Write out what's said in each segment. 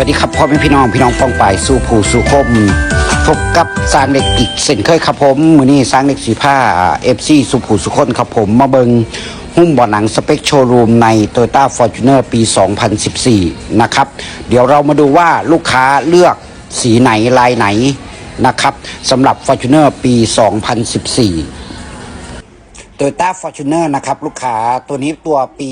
วัสดีครับพ่อแม่พี่น้องพี่น้องปองป่ายสู่ผู้สู่คมพบกับสร้างเล็กอีกเส้นเคยครับผมมือนี้สร้างเล็กสีผ้าเอฟซีสู่ผู้สู่คนครับผมมาเบิงหุ้มบ่อหนังสเปคโชว์รูมใน t o y ต้าฟอร์จูเนอร์ปี 2014 นะครับ เดี๋ยวเรามาดูว่าลูกค้าเลือกสีไหนลายไหนนะครับสำหรับ Fortuner ปี 2014โตโยต้าฟอร์จูเนอร์นะครับลูกค้าตัวนี้ตัวปี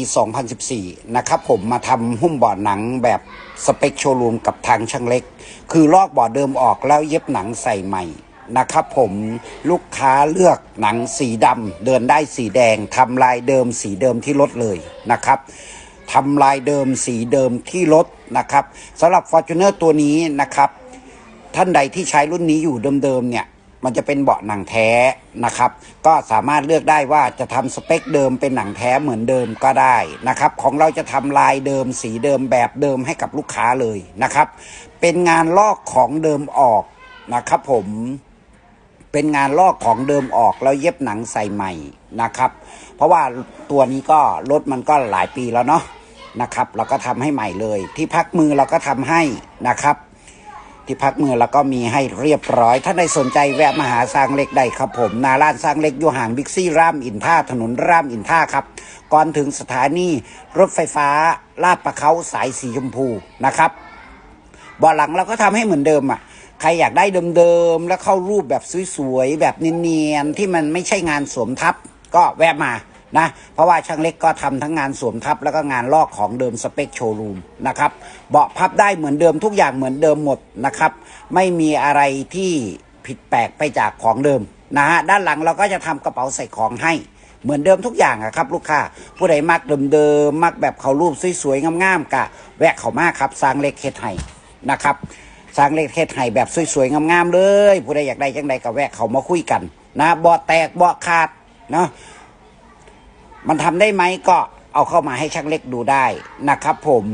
2014 นะครับผมมาทำหุ้มบอหนังแบบ สเปคโชว์รูมกับทางช่างเล็ก คือลอกบ่อเดิมออกแล้วเย็บหนังใส่ใหม่นะครับผมลูกค้าเลือกหนังสีดำเดินได้สีแดงทำลายเดิมสีเดิมที่รถเลยนะครับทำลายเดิมสีเดิมที่รถนะครับสำหรับ Fortuner ตัวนี้นะครับ ท่านใดที่ใช้รุ่นนี้อยู่เดิมๆเนี่ย มันจะเป็นเบาะหนังแท้นะครับ ก็สามารถเลือกได้ว่าจะทำสเปคเดิมเป็นหนังแท้เหมือนเดิมก็ได้นะครับ ของเราจะทำลายเดิมสีเดิมแบบเดิมให้กับลูกค้าเลยนะครับ เป็นงานลอกของเดิมออกนะครับ ผมเป็นงานลอกของเดิมออกแล้วเย็บหนังใส่ใหม่นะครับ เพราะว่าตัวนี้ก็รถมันก็หลายปีแล้วเนาะนะครับ เราก็ทำให้ใหม่เลย ที่พักมือเราก็ทำให้นะครับ ที่พักมือแล้วก็มีให้เรียบร้อย ถ้าใดสนใจแวะมาหาสร้างเล็กได้ครับผม นาร้านสร้างเล็กอยู่ห่างบิ๊กซี่รามอินท่าถนนรามอินท่าครับ ก่อนถึงสถานีรถไฟฟ้าลาดประเขาสายสีชมพูนะครับเบาะหลังเราก็ทำให้เหมือนเดิมอะ ใครอยากได้เดิมๆ แล้วเข้ารูปแบบสวยๆ แบบเนียนๆ ที่มันไม่ใช่งานสวมทับ ก็แวะมา นะเพราะว่าช่างเล็กก็ทำทั้งงานสวมทับแล้วก็งานลอกของเดิมสเปคโชว์รูมนะครับเบาะพับได้เหมือนเดิมทุกอย่างเหมือนเดิมหมดนะครับ ไม่มีอะไรที่ผิดแปลกไปจากของเดิมนะฮะด้านหลังเราก็จะทำกระเป๋าใส่ของให้เหมือนเดิมทุกอย่างอะครับ ลูกค้าผู้ใดมักเดิมๆมักแบบเขารูปสวยๆงามๆกะ แวะเขามากครับสร้างเล็กเฮ็ดให้นะครับสร้างเล็กเฮ็ดให้แบบสวยๆงามๆเลย ผู้ใดอยากได้จังใดก็แวะเขามาคุยกัน นะเบาะแตกเบาะขาดเนาะ มันทำได้ไหมก็เอาเข้ามาให้ช่างเล็กดูได้นะครับผม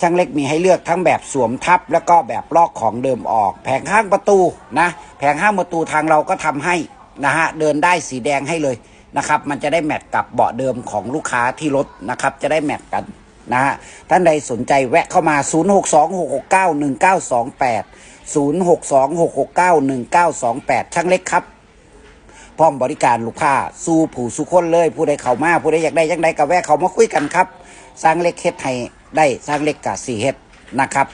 ช่างเล็กมีให้เลือกทั้งแบบสวมทับ แล้วก็แบบลอกของเดิมออก แผงข้างประตูนะแผงข้างประตูทางเราก็ทำให้นะฮะเดินได้สีแดงให้เลยนะครับ มันจะได้แมทกับเบาะเดิมของลูกค้าที่รถนะครับ จะได้แมทกันนะฮะท่านใดสนใจแวะเข้ามา 0626691928 0626691928 ช่างเล็กครับ พร้อมบริการลูกค้าสู้ผู้สุคนเลย ผู้ใดเข้ามาผู้ใดอยากได้ยังไดก็แวะเขามาคุยกันครับ สร้างเล็กเฮ็ดให้ได้สร้างเล็กกับสี่เฮ็ดนะครับ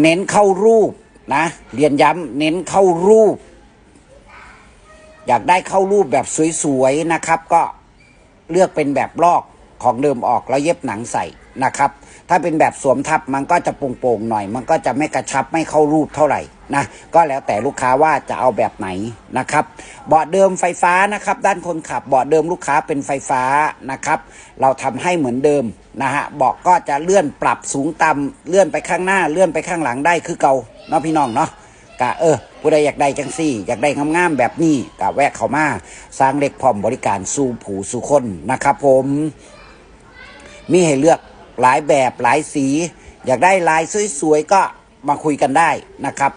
เน้นเข้ารูปนะเรียนย้ำเน้นเข้ารูป อยากได้เข้ารูปแบบสวยๆนะครับ ก็เลือกเป็นแบบลอกของเดิมออกแล้วเย็บหนังใส่นะครับ ถ้าเป็นแบบสวมทับมันก็จะโป่งๆหน่อย มันก็จะไม่กระชับไม่เข้ารูปเท่าไหร่ นะก็แล้วแต่ลูกค้าว่าจะเอาแบบไหนนะครับเบาะเดิมไฟฟ้านะครับด้านคนขับเบาะเดิมลูกค้าเป็นไฟฟ้านะครับเราทำให้เหมือนเดิมนะฮะเบาะก็จะเลื่อนปรับสูงต่ำเลื่อนไปข้างหน้าเลื่อนไปข้างหลังได้คือเก่าเนาะพี่น้องเนาะกะเออผู้ใดอยากได้จังซี่ อยากได้งามๆแบบนี้กะแวะเข้ามาสร้างเล็กพร้อมบริการสู่ผู้สู่คนนะครับผมมีให้เลือกหลายแบบหลายสี อยากได้ลายสวยๆก็มาคุยกันได้นะครับ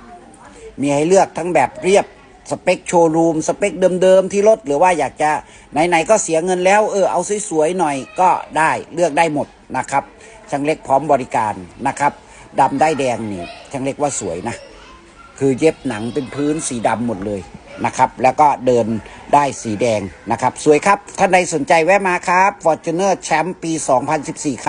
มีให้เลือกทั้งแบบเรียบสเปคโชว์รูมสเปคเดิมๆที่รถหรือว่าอยากจะไหนๆก็เสียเงินแล้วเออเอาสวยๆหน่อยก็ได้เลือกได้หมดนะครับช่างเล็กพร้อมบริการนะครับดำได้แดงนี่ช่างเล็กว่าสวยนะ คือเย็บหนังเป็นพื้นสีดำหมดเลยนะครับ แล้วก็เดินได้สีแดงนะครับ สวยครับ ท่านใดสนใจแวะมาครับ Fortuner แชมป์ปี 2014 ครับ